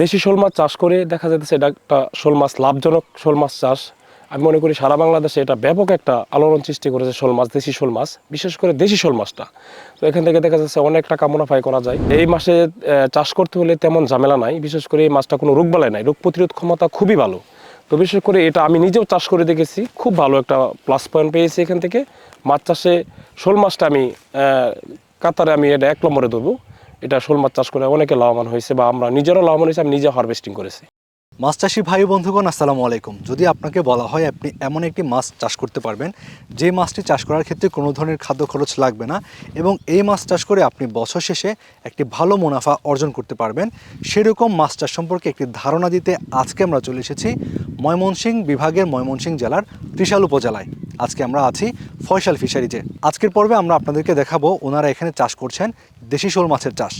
দেশি শোল মাছ চাষ করে দেখা যাচ্ছে এটা একটা শোল মাছ, লাভজনক শোল মাছ চাষ। আমি মনে করি সারা বাংলাদেশে এটা ব্যাপক একটা আলোড়ন সৃষ্টি করেছে শোল মাছ, দেশি শোল মাছ, বিশেষ করে দেশি শোল মাছটা। তো এখান থেকে দেখা যাচ্ছে অনেক টাকা মুনাফাই করা যায়। এই মাসে চাষ করতে হলে তেমন ঝামেলা নাই, বিশেষ করে এই মাছটা কোনো রোগবালাই নাই। রোগ প্রতিরোধ ক্ষমতা খুবই ভালো। তো বিশেষ করে এটা আমি নিজেও চাষ করে দেখেছি, খুব ভালো একটা প্লাস পয়েন্ট পেয়েছি এখান থেকে। মাছ চাষে শোল মাছটা আমি কাতারে আমি এটা এক নম্বরে দেবো এটা শোল মাছ চাষ করে অনেকে লাভবান হয়েছে বা আমরা নিজেরও লাভবান হয়েছে, আমি নিজে হারভেস্টিং করেছি। মাছ চাষি ভাই বন্ধুগণ, আসসালামু আলাইকুম। যদি আপনাকে বলা হয় আপনি এমন একটি মাছ চাষ করতে পারবেন, যে মাছটি চাষ করার ক্ষেত্রে কোনো ধরনের খাদ্য খরচ লাগবে না এবং এই মাছ চাষ করে আপনি বছর শেষে একটি ভালো মুনাফা অর্জন করতে পারবেন, সেরকম মাছ চাষ সম্পর্কে একটি ধারণা দিতে আজকে আমরা চলে এসেছি ময়মনসিংহ বিভাগের ময়মনসিংহ জেলার ত্রিশাল উপজেলায়। আজকে আমরা আছি ফয়সাল ফিশারিজে। আজকের পর্বে আমরা আপনাদেরকে দেখাবো, ওনারা এখানে চাষ করছেন দেশি শোল মাছের চাষ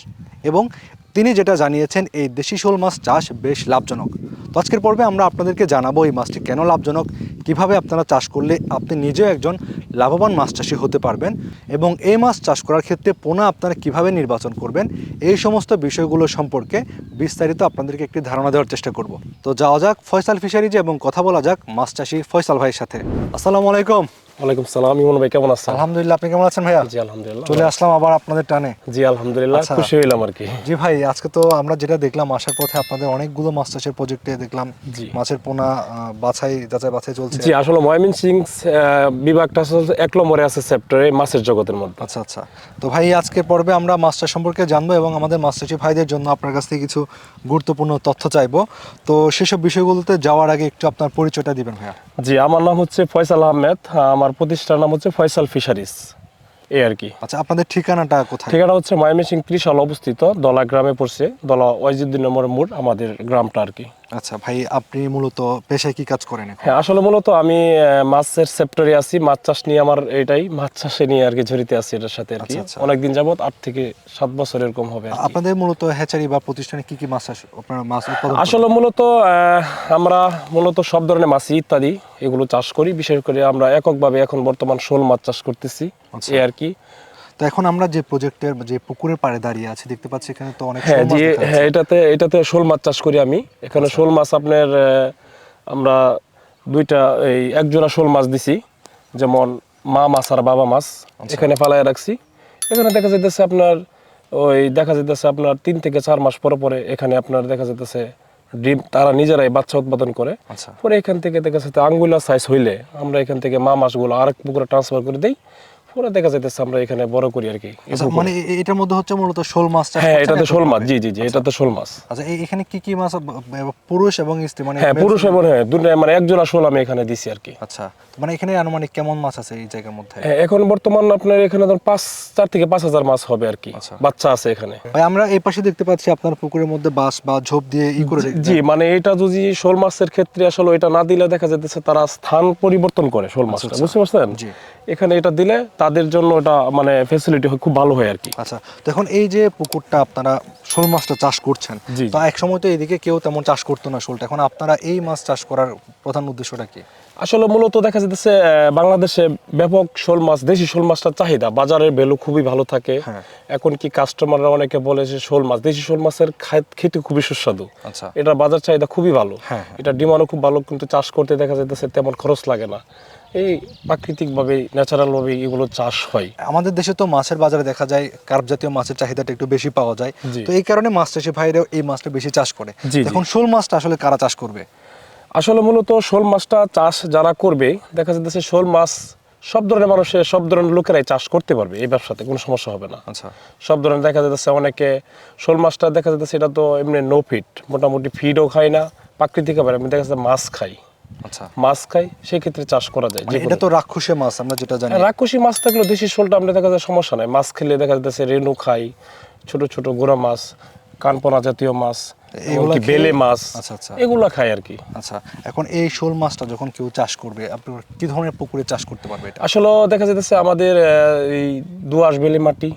এবং তিনি যেটা জানিয়েছেন, এই দেশি শোল মাছ চাষ বেশ লাভজনক। তো আজকের পর্বে আমরা আপনাদেরকে জানাব এই মাছটি কেন লাভজনক, কীভাবে আপনারা চাষ করলে আপনি নিজেও একজন লাভবান মাছ চাষি হতে পারবেন এবং এই মাছ চাষ করার ক্ষেত্রে পোনা আপনারা কীভাবে নির্বাচন করবেন, এই সমস্ত বিষয়গুলো সম্পর্কে বিস্তারিত আপনাদেরকে একটি ধারণা দেওয়ার চেষ্টা করব। তো যাওয়া যাক ফয়সাল ফিশারিজে এবং কথা বলা যাক মাছ চাষি ফয়সাল ভাইয়ের সাথে। আসসালামু আলাইকুম। ওয়ালাইকুম সালাম ইমন ভাই কেমন আছেন? আলহামদুলিল্লাহ আপনি কেমন আছেন ভাইয়া? জি আলহামদুলিল্লাহ। চলে আসলাম আবার আপনাদের টানে। জি আলহামদুলিল্লাহ আচ্ছা। খুশি হইলাম আর কি। জি ভাই আজকে তো আমরা যেটা দেখলাম আসার পথে আপনাদের অনেকগুলো মাছ চাষের প্রজেক্টে দেখলাম। মাছের পোনা বাছাই যাচাই বাছাই চলছে। জি আসলে ময়মিন বিভাগটা এক নম্বরে আছে মাছের জগতের মধ্যে। আচ্ছা আচ্ছা। তো ভাই আজকের পর্বে আমরা মাছ চাষ সম্পর্কে জানব এবং আমাদের মাছ চাষি ভাইদের জন্য আপনার কাছ থেকে কিছু গুরুত্বপূর্ণ তথ্য চাইব। তো সেসব বিষয়গুলোতে যাওয়ার আগে একটু আপনার পরিচয়টা দিবেন ভাইয়া। জি আমার নাম হচ্ছে ফয়সাল আহমেদ আমার প্রতিষ্ঠান নাম হচ্ছে ফয়সাল ফিশারিস এই আর কি। আচ্ছা আপনাদের ঠিকানাটা কোথায়? ঠিকানা হচ্ছে ময়মেসিং ত্রিশাল অবস্থিত দলা গ্রামে পড়ছে দলা ওয়াইজুদ্দিন নম্বর মোড় আমাদের গ্রামটা আর কি। আচ্ছা ভাই আপনি মূলত পেশায় কি কাজ করেন হ্যাঁ আসলে মূলত আমি মাছের সেক্টরে আছি। মাছ চাষ নিয়ে আমার এটাই মাছ চাষে নিয়ে আর কি জড়িত আছি এটার সাথে আর কি। আচ্ছা, আচ্ছা। অনেকদিন যাবত আট থেকে সাত বছর এরকম হবে আপনাদের মূলত হ্যাচারি বা প্রতিষ্ঠানে কি কি মাছ আপনারা মাছ উৎপাদন আসলে মূলত আমরা মূলত সব ধরনের মাছ ইত্যাদি এগুলো চাষ করি। বিশেষ করে আমরা এককভাবে এখন বর্তমান শোল মাছ চাষ করতেছি। আচ্ছা। এই আর কি। তো এখন আমরা যে প্রজেক্টের যে পুকুরের পাড়ে দাঁড়িয়ে আছি দেখতে পাচ্ছি এখানে তো অনেক হ্যাঁ দেখা হ্যাঁ এটাতে এটাতে শোল মাছ চাষ করি আমি। এখানে আচ্ছা। শোল মাছ আপনার আমরা দুইটা এই এক জোড়া শোল মাছ দিছি। যেমন মা মাছ আর বাবা মাছ। আচ্ছা। এখানে ফালায় রাখছি। এখানে দেখা যাইতেছে আপনার ওই দেখা যাইতেছে আপনার তিন থেকে চার মাস পরে পরে এখানে আপনার দেখা যাইতেছে ডিম তারা নিজেরাই বাচ্চা উৎপাদন করে। আচ্ছা। পরে এখান থেকে দেখা যাচ্ছে আঙ্গুলা সাইজ হইলে আমরা এখান থেকে মা মাছগুলো আরেক পুকুরে ট্রান্সফার করে দিই। পরে দেখা যাইতেছে আমরা এখানে বড় করি আর কি আচ্ছা। মানে এটার মধ্যে হচ্ছে মূলত শোল মাছ হ্যাঁ করছেন এটাতে শোল মাছ জি জি জি এটাতে শোল মাছ আচ্ছা এখানে কি কি মাছ পুরুষ এবং স্ত্রী মানে হ্যাঁ পুরুষ এবং হ্যাঁ দুটো মানে এক জোড়া শোল আমি এখানে দিছি আর কি আচ্ছা মানে এখানে আনুমানিক কেমন মাছ আছে এই জায়গার মধ্যে হ্যাঁ, এখন বর্তমান আপনার এখানে ধর পাঁচ চার থেকে পাঁচ হাজার মাছ হবে আর কি আচ্ছা। বাচ্চা আছে এখানে ভাই আমরা এই পাশে দেখতে পাচ্ছি আপনার পুকুরের মধ্যে বাঁশ বা ঝোপ দিয়ে ই করে জি মানে এটা যদি শোল মাছের ক্ষেত্রে আসলে এটা না দিলে দেখা যাচ্ছে তারা স্থান পরিবর্তন করে শোল মাছটা আচ্ছা। বুঝতে পারছেন জি। এখানে এটা দিলে তাদের জন্য এটা মানে ফেসিলিটি খুব ভালো হয় আর কি। আচ্ছা তো এখন এই যে পুকুরটা আপনারা শোল মাছটা চাষ করছেন তো এক সময় তো এদিকে কেউ তেমন চাষ করতো না শোলটা এখন আপনারা এই মাছ চাষ করার প্রধান উদ্দেশ্যটা কি? আসলে মূলত দেখা যাচ্ছে বাংলাদেশে ব্যাপক শোল মাছ দেশি শোল মাছটার চাহিদা বাজারের ভ্যালু খুবই ভালো থাকে। হ্যাঁ। এখন কি কাস্টমাররা অনেকে বলে যে শোল মাছ দেশি শোল মাছের খেতে খুবই সুস্বাদু। আচ্ছা। এটা বাজার চাহিদা খুবই ভালো। হ্যাঁ, হ্যাঁ। এটা ডিমান্ডও খুব ভালো কিন্তু চাষ করতে দেখা যাইতেছে তেমন খরচ লাগে না। এই প্রাকৃতিকভাবে ন্যাচারালভাবে এগুলো চাষ হয়। আমাদের দেশে তো মাছের বাজারে দেখা যায় কার্প জাতীয় মাছের চাহিদাটা একটু বেশি পাওয়া যায়। তো এই কারণে মাছ চাষি ভাইরাও এই মাছটা বেশি চাষ করে। এখন শোল মাছটা আসলে কারা চাষ করবে? আসলে মূলত শোল মাছটা চাষ যারা করবে দেখা যাচ্ছে শোল মাছ সব ধরনের মানুষের সব ধরনের লোকেরাই চাষ করতে পারবে এই ব্যবসাতে কোনো সমস্যা হবে না। আচ্ছা। সব ধরনের দেখা যাচ্ছে অনেকে শোল মাছটা দেখা যাচ্ছে এটা তো এমনি নো ফিট মোটামুটি ফিডও খায় না প্রাকৃতিক আমি দেখা যাচ্ছে মাছ খাই মাছ খাই সেক্ষেত্রে চাষ করা যায় মানে এটা তো রাক্ষসে মাছ আমরা যেটা জানি। রাক্ষসী মাছ থাকলেও দেশি শোলটা আমরা দেখা যায় সমস্যা নাই। মাছ খেলে দেখা যাচ্ছে রেনু খাই ছোট ছোট গোড়া মাছ কানপনা জাতীয় মাছ এগুলা বেলে মাছ আচ্ছা, আচ্ছা। এগুলা খাই আর কি। আচ্ছা এখন এই শোল মাছটা যখন কেউ চাষ করবে আপনি কি ধরনের পুকুরে চাষ করতে পারবে এটা? আসলে দেখা যাচ্ছে আমাদের আহ, এই দোয়াশ বেলি মাটি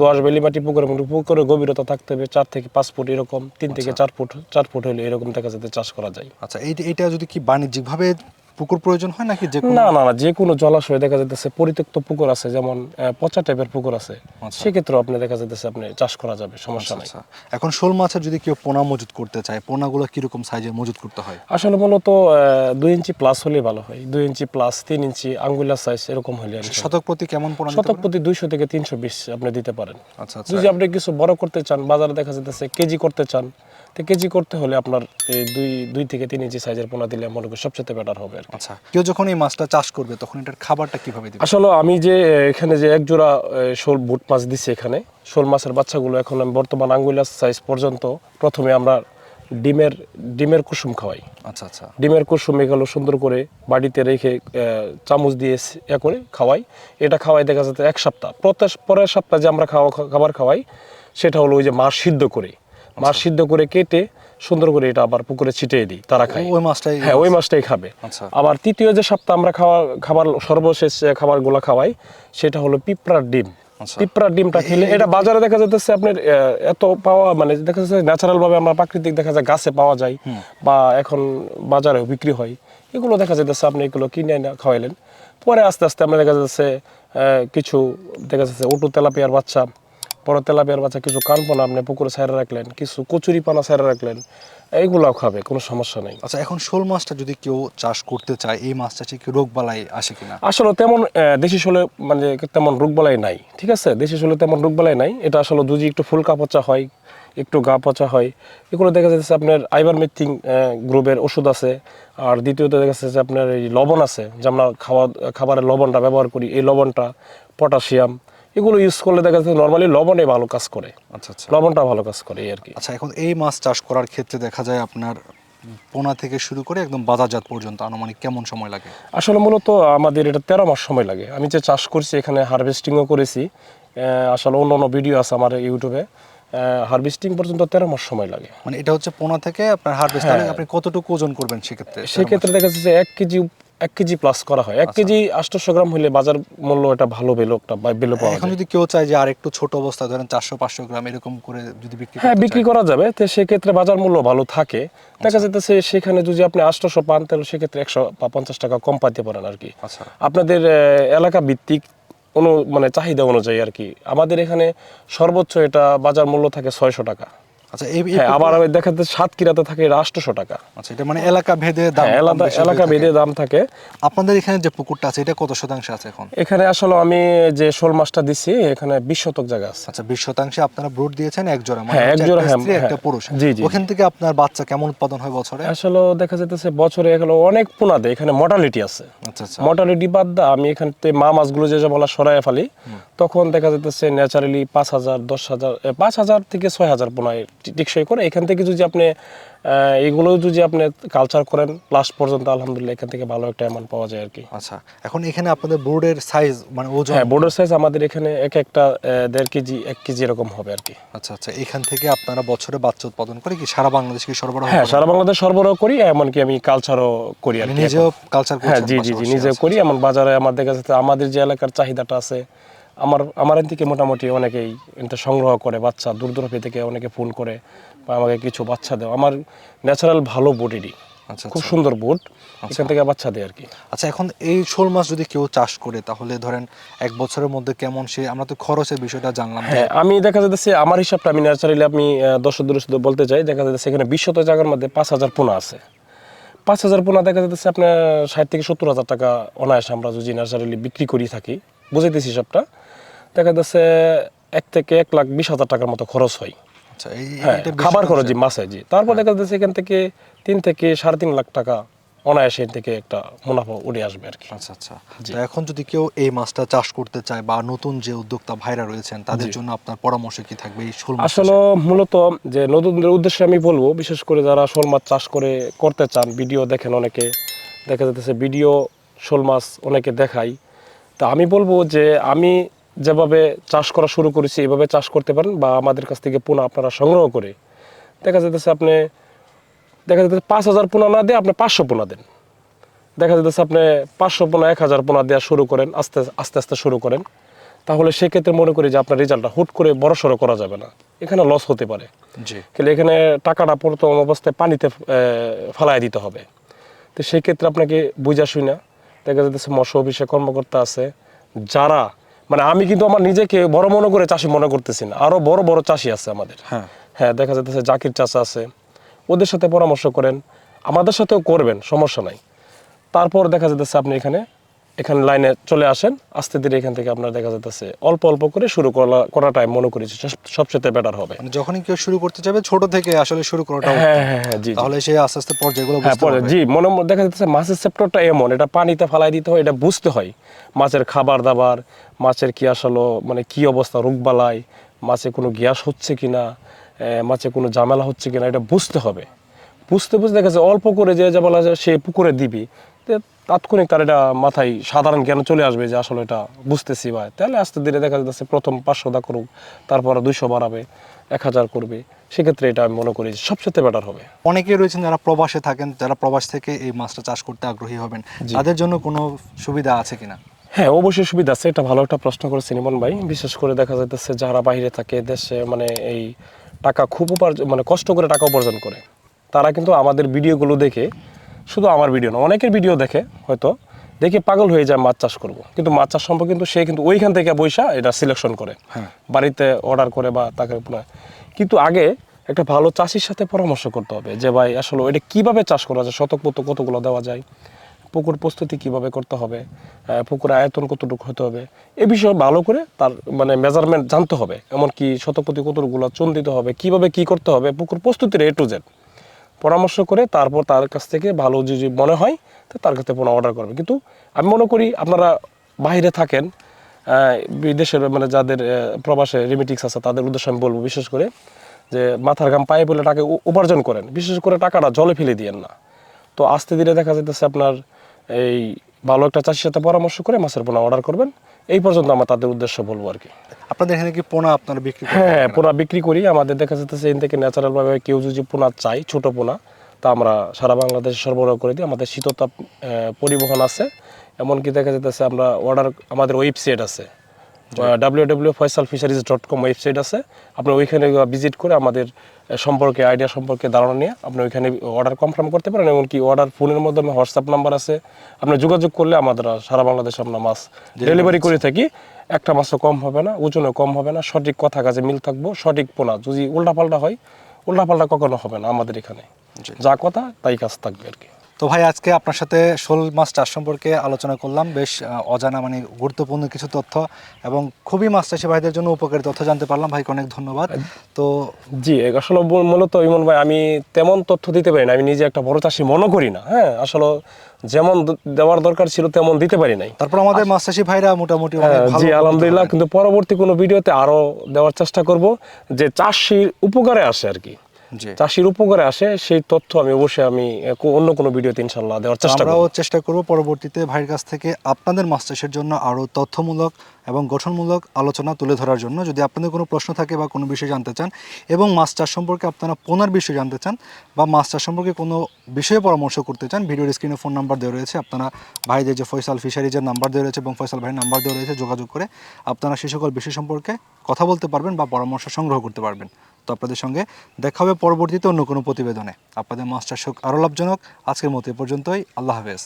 দোয়াশ বেলি মাটি পুকুরের মধ্যে পুকুরের গভীরতা থাকতে হবে চার থেকে পাঁচ ফুট এরকম তিন থেকে চার ফুট চার ফুট হলে এরকম দেখা যাতে চাষ করা যায়। আচ্ছা এইটা যদি কি বাণিজ্যিকভাবে পুকুর প্রয়োজন হয় নাকি যে না না না যে কোনো জলাশয় দেখা যাইতেছে পরিত্যক্ত পুকুর আছে যেমন পচা টাইপের পুকুর আছে। আচ্ছা। সেক্ষেত্রে আপনি দেখা যাইতেছে আপনি চাষ করা যাবে সমস্যা নাই। আচ্ছা। এখন শোল মাছের যদি কেউ পোনা মজুত করতে চায় পোনাগুলো কীরকম সাইজের মজুত করতে হয়? আসলে মূলত দুই ইঞ্চি প্লাস হলে ভালো হয়। দুই ইঞ্চি প্লাস তিন ইঞ্চি আঙ্গুলার সাইজ এরকম হলে শতক প্রতি কেমন পোনা শতক প্রতি দুইশো থেকে তিনশো বিশ আপনি দিতে পারেন। আচ্ছা আচ্ছা। যদি আপনি কিছু বড় করতে চান বাজারে দেখা যাইতেছে কেজি করতে চান তো কেজি করতে হলে আপনার দুই দুই থেকে তিন ইঞ্চি সাইজের পোনা দিলে মনে করি সবচেয়ে বেটার হবে আর। আচ্ছা। কেউ যখন এই মাছটা চাষ করবে তখন এটার খাবারটা কীভাবে দিবে? আসলে আমি যে এখানে যে এক জোড়া শোল বুট মাছ দিচ্ছি এখানে শোল মাছের বাচ্চাগুলো এখন আমি বর্তমান আঙ্গুলার সাইজ পর্যন্ত প্রথমে আমরা ডিমের ডিমের কুসুম খাওয়াই। আচ্ছা আচ্ছা। ডিমের কুসুম এগুলো সুন্দর করে বাড়িতে রেখে চামচ দিয়ে এ করে খাওয়াই। এটা খাওয়াই দেখা যাচ্ছে এক সপ্তাহ। প্রত্যেক পরের সপ্তাহে যে আমরা খাওয়া খাবার খাওয়াই সেটা হলো ওই যে মাছ সিদ্ধ করে। মাছ সিদ্ধ করে কেটে সুন্দর করে এটা আবার পুকুরে ছিটিয়ে দিই তারা খায়। ওই মাছটাই হ্যাঁ ওই মাছটাই খাবে। আচ্ছা। আবার তৃতীয় যে সপ্তাহ আমরা খাওয়া খাবার সর্বশেষ খাবারগুলো খাওয়াই সেটা হলো পিঁপড়ার ডিম। আচ্ছা। পিঁপড়ার ডিমটা খেলে এটা বাজারে দেখা যাচ্ছে আপনার এত পাওয়া মানে দেখা যাচ্ছে ন্যাচারাল ভাবে আমরা প্রাকৃতিক দেখা যায় গাছে পাওয়া যায় বা এখন বাজারেও বিক্রি হয়। এগুলো দেখা যাচ্ছে আপনি এগুলো কিনে এনে খাওয়াইলেন। পরে আস্তে আস্তে আমরা দেখা যাচ্ছে কিছু দেখা যাচ্ছে ওটু তেলাপিয়ার বাচ্চা বড় তেলাপিয়ার বাচ্চা কিছু কানপোনা আপনি পুকুরে সাইডে রাখলেন কিছু কচুরি পানা সাইডে রাখলেন এইগুলাও খাবে কোনো সমস্যা নেই। আচ্ছা এখন শোল মাছটা যদি কেউ চাষ করতে চায় এই মাছ চাষে কি রোগ বালাই আসে কিনা? আসলে তেমন দেশি শোলে মানে তেমন রোগবালাই নাই ঠিক আছে? দেশি শোলে তেমন রোগ বালাই নাই এটা আসলে দুজি একটু ফুলকা পচা হয় একটু গা পচা হয়। এগুলো দেখা যাচ্ছে আপনার আইবার মিথিং গ্রুপের ওষুধ আছে আর দ্বিতীয়ত দেখা যাচ্ছে যে আপনার এই লবণ আছে যে আমরা খাওয়া খাবারের লবণটা ব্যবহার করি এই লবণটা পটাশিয়াম এগুলো ইউজ করলে দেখা যাচ্ছে নর্মালি লবণে ভালো কাজ করে। আচ্ছা আচ্ছা। লবণটা ভালো কাজ করে আর কি। আচ্ছা এখন এই মাছ চাষ করার ক্ষেত্রে দেখা যায় আপনার পোনা থেকে শুরু করে একদম বাজারজাত পর্যন্ত আনুমানিক কেমন সময় লাগে? আসলে মূলত আমাদের এটা তেরো মাস সময় লাগে। আমি যে চাষ করছি এখানে হারভেস্টিংও করেছি। আসলে অন্য অন্য ভিডিও আছে আমার ইউটিউবে হারভেস্টিং পর্যন্ত তেরো মাস সময় লাগে। মানে এটা হচ্ছে পোনা থেকে আপনার হারভেস্ট হ্যাঁ। আপনি কতটুকু ওজন করবেন সেক্ষেত্রে? সেক্ষেত্রে দেখা যাচ্ছে যে এক কেজি এক কেজি প্লাস করা হয়। এক কেজি আটশোশো গ্রাম হলে বাজার মূল্য এটা ভালো বেলো একটা বেলো পাওয়া এখন যায়। যদি কেউ চায় যে আর একটু ছোট অবস্থা ধরেন চারশো পাঁচশো গ্রাম এরকম করে যদি বিক্রি হ্যাঁ বিক্রি করা যাবে। তো সেক্ষেত্রে বাজার মূল্য ভালো থাকে। দেখা যাচ্ছে সেখানে যদি আপনি আটশোশো পান তাহলে সেক্ষেত্রে একশো বা পঞ্চাশ টাকা কম পাইতে পারেন আর কি আচ্ছা। আপনাদের এলাকা ভিত্তিক অনু মানে চাহিদা অনুযায়ী আর কি আমাদের এখানে সর্বোচ্চ এটা বাজার মূল্য থাকে ছয়শো টাকা। আচ্ছা হ্যাঁ আবার দেখা যাচ্ছে সাতক্ষীরাতে থাকে এটা আটশোশো টাকা। আচ্ছা এটা মানে এলাকা ভেদে দাম হ্যাঁ এলাকা ভেদে দাম থাকে। আপনাদের এখানে যে পুকুরটা আছে এটা কত শতাংশে আছে এখন? এখানে আসলে আমি যে শোল মাছটা দিচ্ছি এখানে বিশ শতক জায়গা আছে। আচ্ছা বিশ শতাংশে আপনারা ব্রুড দিয়েছেন এক জোড়া মানে হ্যাঁ, এক জোড়া, একটা একটা। পুরুষ। জি, জি, ওখান থেকে আপনার বাচ্চা কেমন উৎপাদন হয় বছরে? আসলে দেখা যাইতেছে বছরে এগুলো অনেক পোনাদে এখানে মর্টালিটি আছে। আচ্ছা আচ্ছা। মর্টালিটি বাদ দা আমি এখান থেকে মা মাছগুলো যে যে বলা সরাই ফেলি তখন দেখা যাইতেছে ন্যাচারালি পাঁচ হাজার দশ হাজার পাঁচ হাজার থেকে ছয় হাজার পোনায় টি- টিকসই করে। এখান থেকে যদি আপনি এগুলো যদি আপনি কালচার করেন লাস্ট পর্যন্ত আলহামদুলিল্লাহ এখান থেকে ভালো একটা অ্যামাউন্ট পাওয়া যায় আর কি। আচ্ছা এখন এখানে আপনাদের বোর্ডের সাইজ মানে ওজন? হ্যাঁ বোর্ডার সাইজ আমাদের এখানে এক একটা দেড় কেজি এক কেজি এরকম হবে আর কি। আচ্ছা আচ্ছা এখান থেকে আপনারা বছরে বাচ্চা উৎপাদন করে কি সারা বাংলাদেশ কি সরবরাহ হ্যাঁ সারা বাংলাদেশ সরবরাহ করি এমনকি আমি কালচারও করি আর মানে কি নিজেও। কালচার হ্যাঁ জি জি জি নিজেও আচ্ছা, করি এমন বাজারে আমার দেখা যাচ্ছে আমাদের যে এলাকার চাহিদাটা আছে আমার আমার থেকে মোটামুটি অনেকেই এটা সংগ্রহ করে বাচ্চা দূর দূরান্তি থেকে অনেকে ফোন করে বা আমাকে কিছু বাচ্চা দেয়। আমার ন্যাচারাল ভালো এটি আচ্ছা খুব আচ্ছা। সুন্দর বুট এখান থেকে বাচ্চা দেয় আর কি আচ্ছা এখন এই শোল মাছ যদি কেউ চাষ করে তাহলে ধরেন এক বছরের মধ্যে কেমন সে আমরা তো খরচের বিষয়টা জানলাম হ্যাঁ আমি দেখা যাচ্ছে আমার হিসাবটা আমি ন্যাচারালি আমি দর্শক দূরে শুধু বলতে চাই দেখা যাচ্ছে এখানে বিশত জায়গার মধ্যে পাঁচ হাজার পোনা আছে। পাঁচ হাজার পোনা দেখা যাচ্ছে আপনার ষাট থেকে সত্তর হাজার টাকা অনায়াসে আমরা যদি ন্যাচারালি বিক্রি করি থাকি। বুঝাইতেছি হিসাবটা। দেখা যাচ্ছে এক থেকে এক লাখ বিশ হাজার টাকার মতো খরচ হয়। আচ্ছা হ্যাঁ খাবার খরচ জি হয়। মাছে জি। তারপর দেখা যাচ্ছে এখান থেকে তিন থেকে সাড়ে তিন লাখ টাকা অনায়াসে থেকে একটা মুনাফা উঠে আসবে আর কি। আচ্ছা আচ্ছা। এখন যদি কেউ এই মাছটা চাষ করতে চায় বা নতুন যে উদ্যোক্তা ভাইরা রয়েছেন তাদের জন্য আপনার পরামর্শ কি থাকবে এই শোল আসলে মূলত যে নতুনদের উদ্দেশ্যে আমি বলব বিশেষ করে যারা শোল মাছ চাষ করে করতে চান ভিডিও দেখেন অনেকে দেখা যাচ্ছে ভিডিও শোল মাছ অনেকে দেখাই তা আমি বলব যে আমি যেভাবে চাষ করা শুরু করেছি এভাবে চাষ করতে পারেন বা আমাদের কাছ থেকে পোনা আপনারা সংগ্রহ করে। দেখা যেতেছে আপনি দেখা যেতেছে পাঁচ হাজার পোনা না দিয়ে আপনি পাঁচশো পোনা দেন। দেখা যেতেছে আপনি পাঁচশো পোনা এক হাজার পোনা দেওয়া শুরু করেন আস্তে আস্তে আস্তে শুরু করেন। তাহলে সেক্ষেত্রে মনে করি যে আপনার রেজাল্টটা হুট করে বড় সড়ো করা যাবে না। এখানে লস হতে পারে। কিন্তু এখানে টাকাটা প্রথম অবস্থায় পানিতে ফালাই দিতে হবে। তো তো সেক্ষেত্রে আপনাকে বুঝা শুই না। দেখা যাচ্ছে মৎস্য অফিসে কর্মকর্তা আছে যারা মানে আমি কিন্তু আমার নিজেকে বড় মনে করে চাষি মনে করতেছি না। আরও বড় বড় চাষি আছে আমাদের। হ্যাঁ। হ্যাঁ দেখা যাচ্ছে জাকির চাষ আছে। ওদের সাথে পরামর্শ করেন। আমাদের সাথেও করবেন সমস্যা নাই। তারপর দেখা যাচ্ছে আপনি এখানে এখানে লাইনে চলে আসেন আস্তে ধীরে এখান থেকে আপনার দেখা যাচ্ছে অল্প অল্প করে শুরু করা করাটাই মনে করি সবচেয়ে বেটার হবে। মানে যখনই কেউ শুরু করতে যাবে ছোট থেকে আসলে শুরু করাটা হ্যাঁ হ্যাঁ হ্যাঁ জি। তাহলে সে আস্তে আস্তে পর্যায়গুলো হ্যাঁ বুঝতে পারবে। জি মনে দেখা যাচ্ছে মাছের সেপ্টরটা এমন এটা পানিতে ফালাই দিতে হয় এটা বুঝতে হয় মাছের খাবার দাবার মাছের কি আসলে মানে কি অবস্থা রোগবালাই মাছে কোনো গ্যাস হচ্ছে কিনা এ, মাছে কোনো ঝামেলা হচ্ছে কিনা এটা বুঝতে হবে। বুঝতে বুঝতে দেখা যাচ্ছে অল্প করে যে যা বলা যায় সে পুকুরে দিবি তাৎক্ষণিক তার এটা মাথায় সাধারণ জ্ঞান চলে আসবে যে আসলে এটা বুঝতেছি ভাই। তাহলে আস্তে ধীরে দেখা যাচ্ছে প্রথম পাঁচশো দা করুক তারপর দুইশো বাড়াবে এক হাজার করবে। সেক্ষেত্রে এটা আমি মনে করি সবচেয়ে বেটার হবে। অনেকেই রয়েছেন যারা প্রবাসে থাকেন যারা প্রবাস থেকে এই মাছটা চাষ করতে আগ্রহী হবেন তাদের জন্য কোনো সুবিধা আছে কিনা? হ্যাঁ অবশ্যই সুবিধা আছে। এটা ভালো একটা প্রশ্ন করেছেন ইমন ভাই। বিশেষ করে দেখা যাচ্ছে যারা বাইরে থাকে দেশে মানে এই টাকা খুব উপার্জন মানে কষ্ট করে টাকা উপার্জন করে তারা কিন্তু আমাদের ভিডিওগুলো দেখে শুধু আমার ভিডিও না অনেকের ভিডিও দেখে হয়তো দেখে পাগল হয়ে যায় মাছ চাষ করব। কিন্তু মাছ চাষ সম্পর্কে কিন্তু সে কিন্তু ওইখান থেকে বৈশা এটা সিলেকশন করে হ্যাঁ। বাড়িতে অর্ডার করে বা তাকে কিন্তু আগে একটা ভালো চাষির সাথে পরামর্শ করতে হবে যে ভাই আসলে এটা কীভাবে চাষ করা যায়? শতক মতো কতগুলো দেওয়া যায়? পুকুর প্রস্তুতি কীভাবে করতে হবে? পুকুর আয়তন কতটুকু হতে হবে? এ বিষয়ে ভালো করে তার মানে মেজারমেন্ট জানতে হবে। এমনকি শতপতি কতটুকুলো চুন দিতে হবে? কীভাবে কি করতে হবে? পুকুর প্রস্তুতির এ টু জেড পরামর্শ করে তারপর তার কাছ থেকে ভালো যদি মনে হয়, তো তার কাছ থেকে পুনঃ অর্ডার করবে। কিন্তু আমি মনে করি আপনারা বাইরে থাকেন বিদেশের মানে যাদের প্রবাসে রিমিটিক্স আছে, তাদের উদ্দেশ্যে আমি বলব বিশেষ করে যে মাথার ঘাম পায়ে বলে টাকা উপার্জন করেন। বিশেষ করে টাকাটা জলে ফেলে দিয়েন না। তো আস্তে ধীরে দেখা যেতেছে আপনার এই ভালো একটা চাষির সাথে পরামর্শ করে মাছের পোনা অর্ডার করবেন। এই পর্যন্ত আমার তাদের উদ্দেশ্য বলব আর কি। আপনাদের এখানে কি পোনা আপনারা বিক্রি হ্যাঁ পোনা বিক্রি করি। আমাদের দেখা যাচ্ছে এখান থেকে ন্যাচারাল ভাবে কেউ যদি পোনা চাই ছোট পোনা তা আমরা সারা বাংলাদেশে সরবরাহ করে দিই। আমাদের শীততাপ পরিবহন আছে। এমনকি দেখা যাচ্ছে আমরা অর্ডার আমাদের ওয়েবসাইট আছে। W W Faisal fisheries dot com website আছে। আপনি ওইখানে ভিজিট করে আমাদের সম্পর্কে আইডিয়া সম্পর্কে ধারণা নিয়ে আপনি ওইখানে অর্ডার কনফার্ম করতে পারেন এমনকি অর্ডার ফোনের মাধ্যমে হোয়াটসঅ্যাপ নাম্বার আছে। আপনি যোগাযোগ করলে আমাদের সারা বাংলাদেশ আমরা মাছ ডেলিভারি করে থাকি। একটা মাছও কম হবে না ওজনও কম হবে না সঠিক কথা কাজে মিল থাকব সঠিক পোনা। যদি উল্টাপাল্টা হয় উল্টাপাল্টা কখনো হবে না আমাদের এখানে। যা কথা তাই কাজ থাকবে আর কি। তো ভাই আজকে আপনার সাথে শোল মাছ চাষ সম্পর্কে আলোচনা করলাম। বেশ অজানা মানে গুরুত্বপূর্ণ কিছু তথ্য এবং খুবই মাছ চাষি ভাইদের জন্য উপকারী তথ্য জানতে পারলাম। ভাইকে অনেক ধন্যবাদ। তো জি আসলে মূলত ইমন ভাই আমি তেমন তথ্য দিতে পারি না। আমি নিজে একটা বড় চাষি মনে করি না হ্যাঁ? আসলে যেমন দেওয়ার দরকার ছিল তেমন দিতে পারি নাই। তারপর আমাদের মাছ চাষি ভাইরা মোটামুটি হ্যাঁ, জি আলহামদুলিল্লাহ। কিন্তু পরবর্তী কোনো ভিডিওতে আরও দেওয়ার চেষ্টা করব যে চাষির উপকারে আসে আর কি। চাষির উপকারে আসে সেই তথ্য আমি অবশ্যই আমি অন্য কোনো ভিডিওতে ইনশাল্লাহ দেওয়ার চেষ্টা করব। চেষ্টা করব পরবর্তীতে ভাইয়ের কাছ থেকে আপনাদের মাছ চাষের জন্য আরও তথ্যমূলক এবং গঠনমূলক আলোচনা তুলে ধরার জন্য যদি আপনাদের কোনো প্রশ্ন থাকে বা কোনো বিষয় জানতে চান এবং চাষ সম্পর্কে আপনারা পোনার বিষয় জানতে চান বা চাষ সম্পর্কে কোনো বিষয়ে পরামর্শ করতে চান, ভিডিওর স্ক্রিনে ফোন নাম্বার দেওয়া রয়েছে, আপনারা ভাইদের যে ফয়সাল ফিশারিজের নাম্বার দেওয়া রয়েছে এবং ফয়সাল ভাইয়ের নাম্বার দেওয়া রয়েছে, যোগাযোগ করে আপনারা সে সকল বিষয় সম্পর্কে কথা বলতে পারবেন বা পরামর্শ সংগ্রহ করতে পারবেন। তো আপনাদের সঙ্গে দেখা হবে পরবর্তীতে অন্য কোনো প্রতিবেদনে। আপনাদের চাষ হোক আরও লাভজনক। আজকের মতো এ পর্যন্তই। আল্লাহ হাফেজ।